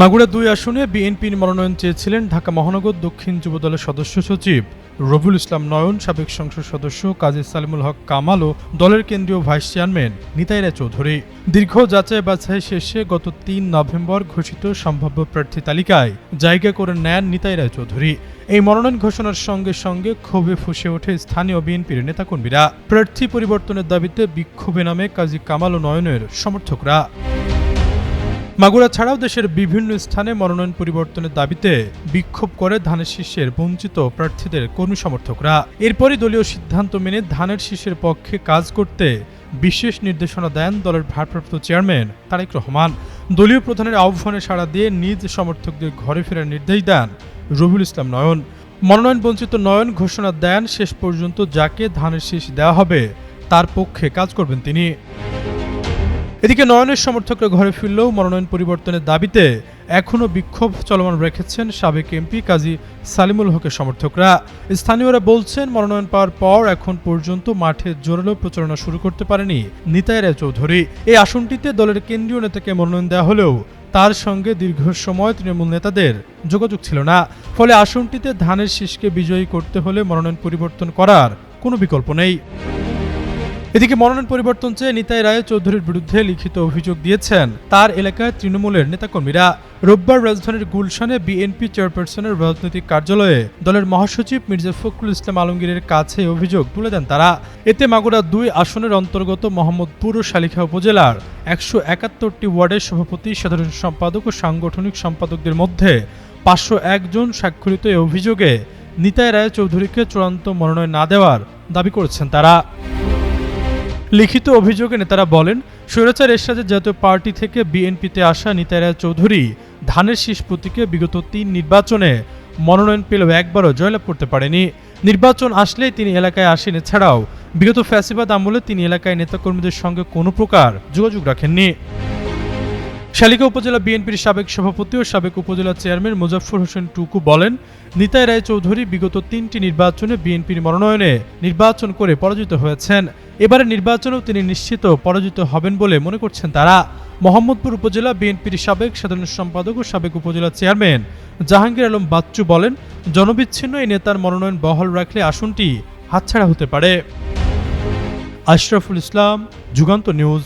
মাগুরা দুই আসনে বিএনপির মনোনয়ন চেয়েছিলেন ঢাকা মহানগর দক্ষিণ যুবদলের সদস্য সচিব। রবিউল ইসলাম নয়ন, সাবেক সংসদ সদস্য কাজী সালিমুল হক কামাল ও দলের কেন্দ্রীয় ভাইস চেয়ারম্যান নিতাই রায় চৌধুরী। দীর্ঘ যাচাই বাছাই শেষে গত তিন নভেম্বর ঘোষিত সম্ভাব্য প্রার্থী তালিকায় জায়গা করে নেন নিতাই রায় চৌধুরী। এই মনোনয়ন ঘোষণার সঙ্গে সঙ্গে ক্ষোভে ফুসে ওঠে স্থানীয় বিএনপির নেতাকর্মীরা। প্রার্থী পরিবর্তনের দাবিতে বিক্ষোভে নামে কাজী কামাল ও নয়নের সমর্থকরা। মাগুরা ছাড়াও দেশের বিভিন্ন স্থানে মনোনয়ন পরিবর্তনের দাবিতে বিক্ষোভ করে ধানের শীষের বঞ্চিত প্রার্থীদের কর্মী সমর্থকরা। এরপরই দলীয় সিদ্ধান্ত মেনে ধানের শীর্ষের পক্ষে কাজ করতে বিশেষ নির্দেশনা দেন দলের ভারপ্রাপ্ত চেয়ারম্যান তারেক রহমান। দলীয় প্রধানের আহ্বানে সাড়া দিয়ে নিজ সমর্থকদের ঘরে ফেরার নির্দেশ দেন রবিউল ইসলাম নয়ন। মনোনয়ন বঞ্চিত নয়ন ঘোষণা দেন শেষ পর্যন্ত যাকে ধানের শীষ দেওয়া হবে তার পক্ষে কাজ করবেন তিনি। এদিকে নয়নের সমর্থকরা ঘরে ফিরলেও মনোনয়ন পরিবর্তনের দাবিতে এখনও বিক্ষোভ চলমান রেখেছেন সাবেক এমপি কাজী সালিমুল হকের সমর্থকরা। স্থানীয়রা বলছেন, মনোনয়ন পাওয়ার পর এখন পর্যন্ত মাঠে জোরালো প্রচারণা শুরু করতে পারেনি নিতাই রায় চৌধুরী। এই আসনটিতে দলের কেন্দ্রীয় নেতাকে মনোনয়ন দেওয়া হলেও তার সঙ্গে দীর্ঘ সময় তৃণমূল নেতাদের যোগাযোগ ছিল না। ফলে আসনটিতে ধানের শীষকে বিজয়ী করতে হলে মনোনয়ন পরিবর্তন করার কোনো বিকল্প নেই। এদিকে মনোনয়ন পরিবর্তন চেয়ে নিতাই রায় চৌধুরীর বিরুদ্ধে লিখিত অভিযোগ দিয়েছেন। তার এলাকায় তৃণমূলের নেতাকর্মীরা রোববার রাজধানীর গুলশানে বিএনপি চেয়ারপারসনের রাজনৈতিক কার্যালয়ে দলের মহাসচিব মির্জা ফখরুল ইসলাম আলমগীরের কাছে অভিযোগ তুলে দেন তারা। এতে মাগুরা দুই আসনের অন্তর্গত মোহাম্মদপুর ও শালিখা উপজেলার একশো একাত্তরটি ওয়ার্ডের সভাপতি, সাধারণ সম্পাদক ও সাংগঠনিক সম্পাদকদের মধ্যে পাঁচশো একজন স্বাক্ষরিত এই অভিযোগে নিতাই রায় চৌধুরীকে চূড়ান্ত মনোনয়ন না দেওয়ার দাবি করেছেন তারা। লিখিত অভিযোগে নেতারা বলেন, স্বৈরাচার এরশাদের জাতীয় পার্টি থেকে বিএনপিতে আসা নিতাই রায় চৌধুরী ধানের শীষ প্রতীকে বিগত তিন নির্বাচনে মনোনয়ন পেলেও একবারও জয়লাভ করতে পারেনি। নির্বাচন আসলেই তিনি এলাকায় আসেন, এছাড়াও বিগত ফ্যাসিবাদ আমলে তিনি এলাকায় নেতাকর্মীদের সঙ্গে কোনো প্রকার যোগাযোগ রাখেননি। শালিকা উপজেলা বিএনপির সাবেক সভাপতি ও সাবেক উপজেলা চেয়ারম্যান মুজাফর হোসেন টুকু বলেন, নিতাই রায় চৌধুরী বিগত তিনটি নির্বাচনে বিএনপির মনোনয়নে নির্বাচন করে পরাজিত হয়েছেন। এবারে নির্বাচনেও তিনি নিশ্চিত পরাজিত হবেন বলে মনে করছেন তারা। মোহাম্মদপুর উপজেলা বিএনপির সাবেক সাধারণ সম্পাদক ও সাবেক উপজেলা চেয়ারম্যান জাহাঙ্গীর আলম বাচ্চু বলেন, জনবিচ্ছিন্ন এই নেতার মনোনয়ন বহাল রাখলে আসনটি হাতছাড়া হতে পারে। আশরাফুল ইসলাম, যুগান্ত নিউজ।